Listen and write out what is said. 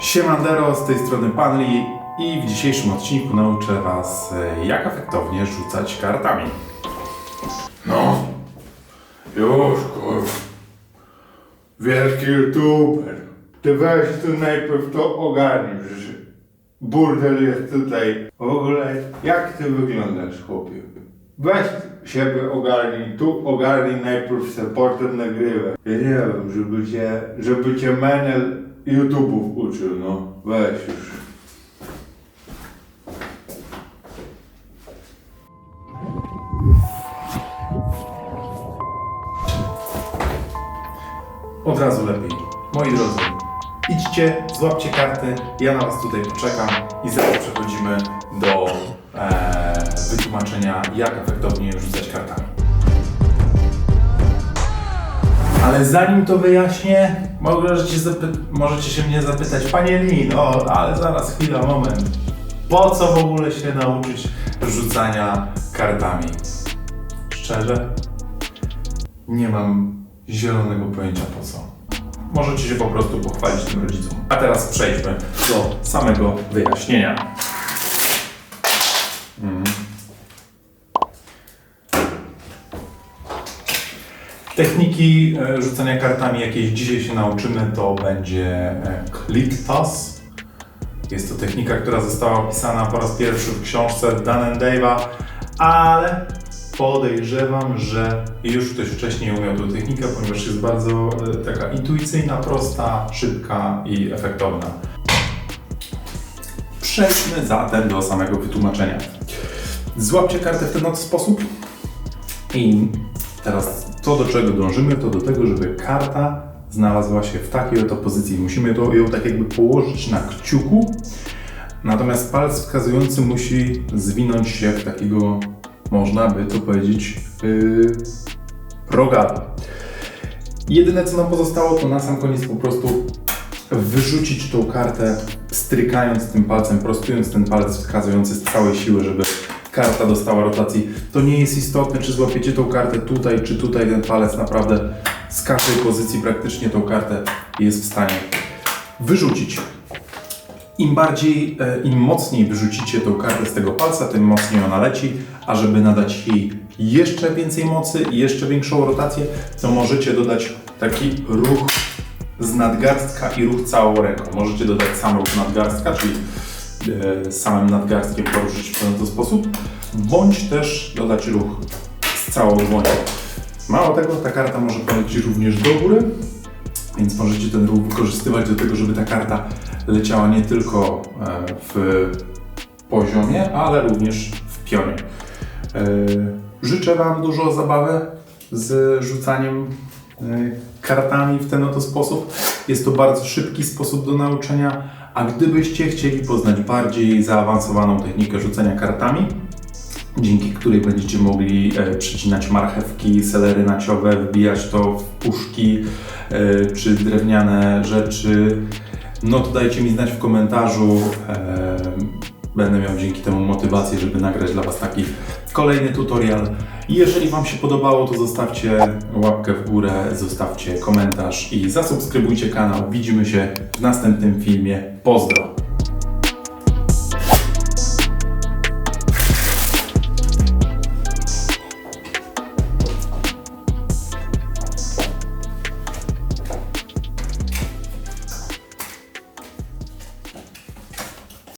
Siemandero, z tej strony Panli i w dzisiejszym odcinku nauczę Was, e, jak efektownie rzucać kartami. No, już kurwa. Wielki youtuber. Ty weź tu najpierw to ogarnij, że burdel jest tutaj. W ogóle, jak ty wyglądasz, chłopie? Weź siebie ogarnij, tu ogarnij najpierw se potem nagrywaj. Ja nie wiem, żeby cię, żeby cię menel YouTube'ów uczył, no. Weź już. Od razu lepiej. Moi drodzy, idźcie, złapcie karty, ja na Was tutaj poczekam i zaraz przechodzimy do e, wytłumaczenia, jak efektownie rzucać kartami. Ale zanim to wyjaśnię, możecie, możecie się mnie zapytać, Panie Lin, o, ale zaraz, chwila, moment. Po co w ogóle się nauczyć rzucania kartami? Szczerze, nie mam zielonego pojęcia po co. Możecie się po prostu pochwalić tym rodzicom. A teraz przejdźmy do samego wyjaśnienia. Techniki e, rzucania kartami, jakieś dzisiaj się nauczymy, to będzie e, click toss. Jest to technika, która została opisana po raz pierwszy w książce Dan and Dave'a, ale podejrzewam, że już ktoś wcześniej umiał tę technikę, ponieważ jest bardzo e, taka intuicyjna, prosta, szybka i efektowna. Przejdźmy zatem do samego wytłumaczenia. Złapcie kartę w ten sposób i teraz to, do czego dążymy, to do tego, żeby karta znalazła się w takiej oto pozycji. Musimy to, ją tak jakby położyć na kciuku, natomiast palec wskazujący musi zwinąć się w takiego, można by to powiedzieć, yy, rogala. Jedyne co nam pozostało, to na sam koniec po prostu wyrzucić tą kartę, strykając tym palcem, prostując ten palec wskazujący z całej siły, żeby karta dostała rotacji. To nie jest istotne, czy złapiecie tą kartę tutaj, czy tutaj, ten palec naprawdę z każdej pozycji praktycznie tą kartę jest w stanie wyrzucić. Im bardziej, e, im mocniej wyrzucicie tą kartę z tego palca, tym mocniej ona leci, a żeby nadać jej jeszcze więcej mocy jeszcze większą rotację, to możecie dodać taki ruch z nadgarstka i ruch całą ręką. Możecie dodać sam ruch nadgarstka, czyli e, samym nadgarstkiem poruszyć w ten sposób, bądź też dodać ruch z całą dłonią. Mało tego, ta karta może polecieć również do góry, więc możecie ten ruch wykorzystywać do tego, żeby ta karta leciała nie tylko e, w poziomie, ale również w pionie. E, Życzę Wam dużo zabawy z rzucaniem e, kartami w ten oto sposób. Jest to bardzo szybki sposób do nauczenia, a gdybyście chcieli poznać bardziej zaawansowaną technikę rzucania kartami, dzięki której będziecie mogli e, przycinać marchewki, selery naciowe, wbijać to w puszki e, czy drewniane rzeczy, no to dajcie mi znać w komentarzu. E, będę miał dzięki temu motywację, żeby nagrać dla Was taki kolejny tutorial. I jeżeli Wam się podobało, to zostawcie łapkę w górę, zostawcie komentarz i zasubskrybujcie kanał. Widzimy się w następnym filmie. Pozdro!